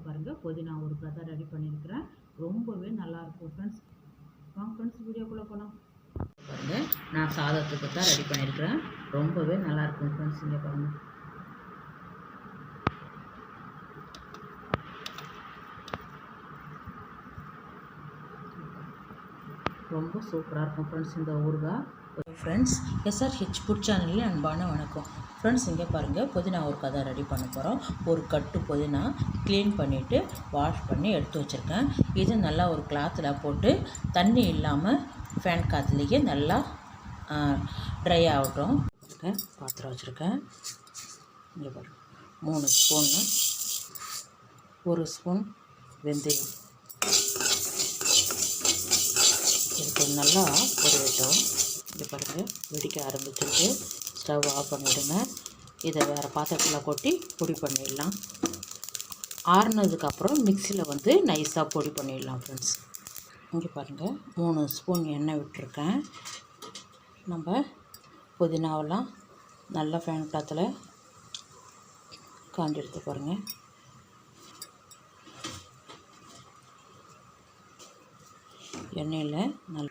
பாருங்கள் புதினா ஒரு கதை ரெடி பண்ணியிருக்கிறேன் ரொம்பவே நல்லாயிருக்கும் ஃப்ரெண்ட்ஸ் வாங்க ஃப்ரெண்ட்ஸ் வீடியோக்குள்ளே போகலாம் பாருங்கள் நான் சாதத்துக்கு தான் ரெடி பண்ணியிருக்கிறேன் ரொம்பவே நல்லாயிருக்கும் ஃப்ரெண்ட்ஸ் இங்கே பாருங்கள் ரொம்ப சூப்பராக இருக்கும் ஃப்ரெண்ட்ஸ் இந்த ஊறுகாய் ஃப்ரெண்ட்ஸ் எஸ்ஆர்ஹெச் ஃபுட் சேனலில் அன்பான வணக்கம். ஃப்ரெண்ட்ஸ் இங்கே பாருங்கள் புதினா ஒரு கதை ரெடி பண்ண போகிறோம் ஒரு கட்டு புதினா க்ளீன் பண்ணிவிட்டு வாஷ் பண்ணி எடுத்து வச்சுருக்கேன். இது நல்லா ஒரு கிளாத்தில் போட்டு தண்ணி இல்லாமல் ஃபேன் காற்றுலேயே நல்லா ட்ரை ஆகட்டும். பாத்திரம் வச்சுருக்கேன். இங்கே பாருங்கள் மூணு ஸ்பூன்னு ஒரு ஸ்பூன் வெந்தயம். இது நல்லா பொரியட்டும். இது பாருங்கள் வெடிக்க ஆரம்பிச்சிருக்கு. ஸ்டவ் ஆஃப் பண்ணிவிடுங்க இதை வேறு பாத்திரத்தில் கொட்டி பொடி பண்ணிடலாம். ஆறுனதுக்கப்புறம் மிக்சியில் வந்து நைஸாக பொடி பண்ணிடலாம் ஃப்ரெண்ட்ஸ் இங்கே பாருங்கள் மூணு ஸ்பூன் எண்ணெய் விட்டுருக்கேன். நம்ம புதினாவெல்லாம் நல்லா ஃபேன் காற்றுல காஞ்சி எடுத்து பாருங்கள் எண்ணெயில் நல்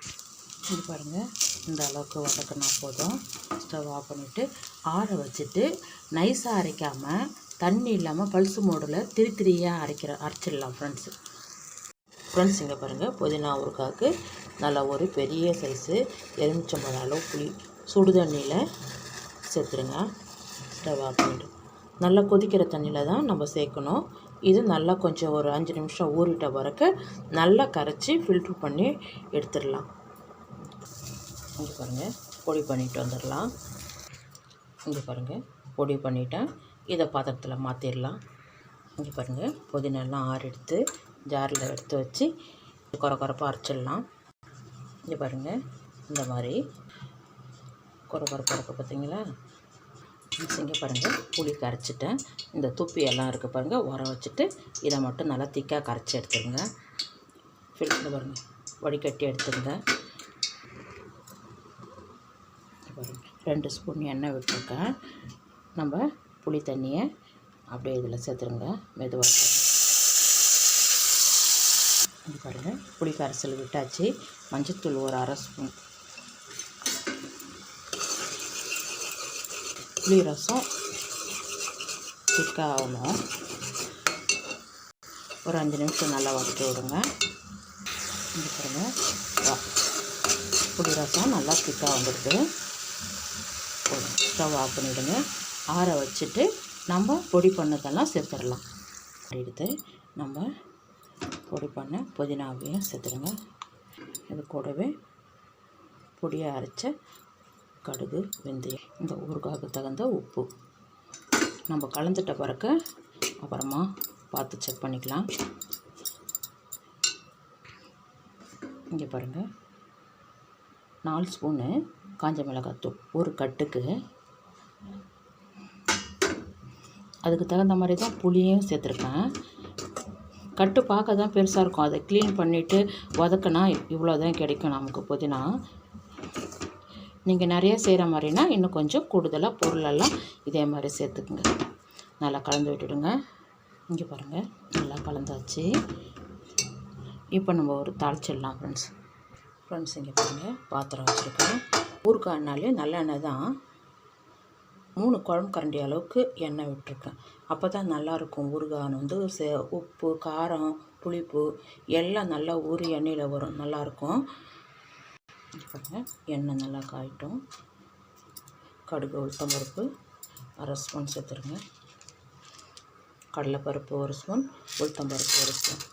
இது பாருங்கள் இந்த அளவுக்கு வதக்கினா போதும். ஸ்டவ் ஆஃப் பண்ணிவிட்டு ஆற வச்சுட்டு நைஸாக அரைக்காமல் தண்ணி இல்லாமல் பல்சு மோடில் திரி திரியாக அரைக்கிற அரைச்சிடலாம் ஃப்ரெண்ட்ஸு ஃப்ரெண்ட்ஸ் இங்கே பாருங்கள் புதினா ஊறுகாய்க்கு நல்லா ஒரு பெரிய சைஸு எலுமிச்சம்பழம் அளவு புளி சுடு தண்ணியில் சேர்த்துருங்க. ஸ்டவ் ஆஃப் பண்ணிட்டு. நல்லா கொதிக்கிற தண்ணியில் தான் நம்ம சேர்க்கணும். இது நல்லா கொஞ்சம் ஒரு அஞ்சு நிமிஷம் ஊறிட்ட பிறகு நல்லா கரைச்சி ஃபில்ட்ரு பண்ணி எடுத்துடலாம். இங்கே பாருங்கள் பொடி பண்ணிட்டு வந்துடலாம். இங்கே பாருங்கள் பொடி பண்ணிட்டேன். இதை பாத்திரத்தில் மாற்றிடலாம் இங்கே பாருங்கள் புதினெல்லாம் ஆறு எடுத்து ஜாரில் எடுத்து வச்சு குறை குறைப்பாக அரைச்சிடலாம். இங்கே பாருங்கள் இந்த மாதிரி குறை குறைப்பாக இருக்குது பார்த்தீங்களா இங்கே பாருங்கள் புளி கரைச்சிட்டேன். இந்த துப்பி எல்லாம் இருக்குது பாருங்கள் உர வச்சுட்டு இதை மட்டும் நல்லா திக்காக கரைச்சி எடுத்துருங்க. ஃபில்ட்ரு பாருங்கள் வடிகட்டி எடுத்துருங்க. பாருங்கள் ரெண்டு ஸ்பூன் எண்ணெய் விட்டுருக்கேன். நம்ம புளி தண்ணியை அப்படியே இதில் சேர்த்துருங்க. மெதுவாக பாருங்கள் புளி கரைசல் விட்டாச்சு. மஞ்சத்தூள் ஒரு அரை ஸ்பூன். புளி ரசம் திக்காக ஆகணும் ஒரு அஞ்சு நிமிஷம் நல்லா வதக்கி விடுங்க. இங்கே புளி ரசம் நல்லா திக்காக வந்துடுது. ஸ்டவ் ஆஃப் பண்ணிவிடுங்க ஆற வச்சுட்டு நம்ம பொடி பண்ணதெல்லாம் சேர்த்துடலாம். எடுத்து நம்ம பொடி பண்ண புதினாவையும் சேர்த்துடுங்க. இது கூடவே பொடியை அரைச்ச கடுகு வெந்தயம் இந்த ஊறுகாய்க்கு தகுந்த உப்பு. நம்ம கலந்துட்ட பிறக்க அப்புறமா பார்த்து செக் பண்ணிக்கலாம். இங்கே பாருங்கள் நாலு ஸ்பூனு காஞ்ச மிளகாத்தூள் ஒரு கட்டுக்கு. அதுக்கு தகுந்த மாதிரி தான் புளியும் சேர்த்துருக்கேன். கட்டு பார்க்க தான் பெருசாக இருக்கும். அதை க்ளீன் பண்ணிவிட்டு வதக்கினா இவ்வளோ தான் கிடைக்கும் நமக்கு புதினா. நீங்கள் நிறைய செய்கிற மாதிரினா இன்னும் கொஞ்சம் கூடுதலாக பொருளெல்லாம் இதே மாதிரி சேர்த்துக்குங்க. நல்லா கலந்து விட்டுடுங்க. இங்கே பாருங்கள் நல்லா கலந்தாச்சு. இப்போ நம்ம ஒரு தாளிச்சிடலாம் ஃப்ரெண்ட்ஸ் ஃப்ரெண்ட்ஸ் இங்கே பாருங்கள் பாத்திரம் வச்சுருக்கேன். ஊறுகாய்னாலே நல்லெண்ணெய் தான். மூணு குழம்பு கரண்டி அளவுக்கு எண்ணெய் விட்டுருக்கேன். அப்போ தான் நல்லாயிருக்கும் ஊறுகாய் வந்து சே உப்பு காரம் புளிப்பு எல்லாம் நல்லா ஊறி எண்ணெயில் வரும். நல்லாயிருக்கும் பாருங்கள் எண்ணெய் நல்லா காயிட்டும். கடுகு உளுத்தம்பருப்பு அரை ஸ்பூன் சேர்த்துருங்க. கடலைப்பருப்பு ஒரு ஸ்பூன் உளுத்தம்பருப்பு ஒரு ஸ்பூன்.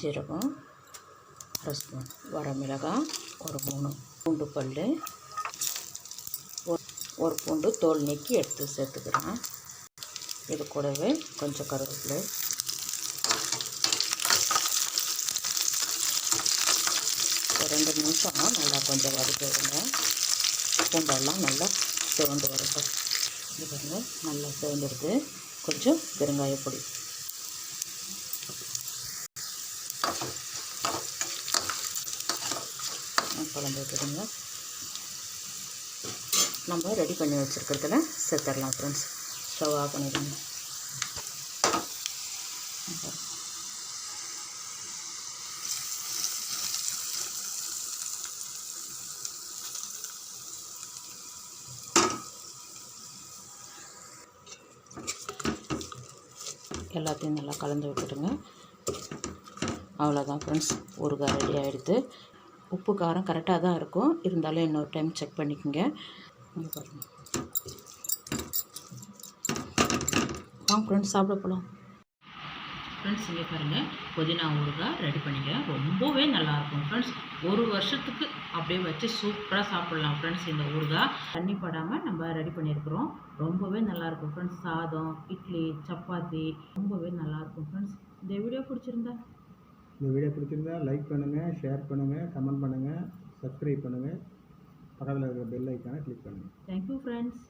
ஜீரகம் அரை ஸ்பூன். வரமிளகாய் ஒரு மூணு. பூண்டு பல் ஒரு பூண்டு தோல் நீக்கி எடுத்து சேர்த்துக்கிறேன். இது கூடவே கொஞ்சம் கருவேப்பிலை ஒரு ரெண்டு நிமிஷம். நல்லா கொஞ்சம் வதக்கி விடுங்க பூண்டெல்லாம் நல்லா சிவந்து வரட்டும் இது நல்லா சிவந்துருக்கு கொஞ்சம் பெருங்காய பொடி. குழம்பு விட்டுடுங்க நம்ம ரெடி பண்ணி வச்சுருக்கிறதுல சேர்த்துடலாம் ஃப்ரெண்ட்ஸ் ஸ்டவ் ஆஃப் பண்ணிடுங்க. எல்லாத்தையும் நல்லா கலந்து விட்டுடுங்க. அவ்வளோதான் ஃப்ரெண்ட்ஸ் ஊறுகாய் ரெடி ஆகிடுது உப்பு காரம் கரெக்டாக தான் இருக்கும். இருந்தாலும் இன்னொரு டைம் செக் பண்ணிக்கோங்க. இங்க பாருங்க. வாங்க ஃப்ரெண்ட்ஸ் சாப்பிட போகலாம் ஃப்ரெண்ட்ஸ் இங்கே பாருங்கள் புதினா ஊறுகாய் ரெடி பண்ணிக்கிறேன் ரொம்பவே நல்லாயிருக்கும் ஃப்ரெண்ட்ஸ் ஒரு வருஷத்துக்கு அப்படியே வச்சு சூப்பராக சாப்பிட்லாம் ஃப்ரெண்ட்ஸ் இந்த ஊறுகாய் தண்ணி படாமல் நம்ம ரெடி பண்ணியிருக்கிறோம். ரொம்பவே நல்லாயிருக்கும் ஃப்ரெண்ட்ஸ் சாதம் இட்லி சப்பாத்தி ரொம்பவே நல்லாயிருக்கும் ஃப்ரெண்ட்ஸ் இந்த வீடியோ பிடிச்சிருந்தா? இந்த வீடியோ பிடிச்சிருந்தா லைக் பண்ணுங்கள் ஷேர் பண்ணுங்கள் கமெண்ட் பண்ணுங்கள் சப்ஸ்கிரைப் பண்ணுங்கள் பக்கத்தில் இருக்கிற பெல் ஐக்கானை கிளிக் பண்ணுங்கள் தேங்க்யூ ஃப்ரெண்ட்ஸ்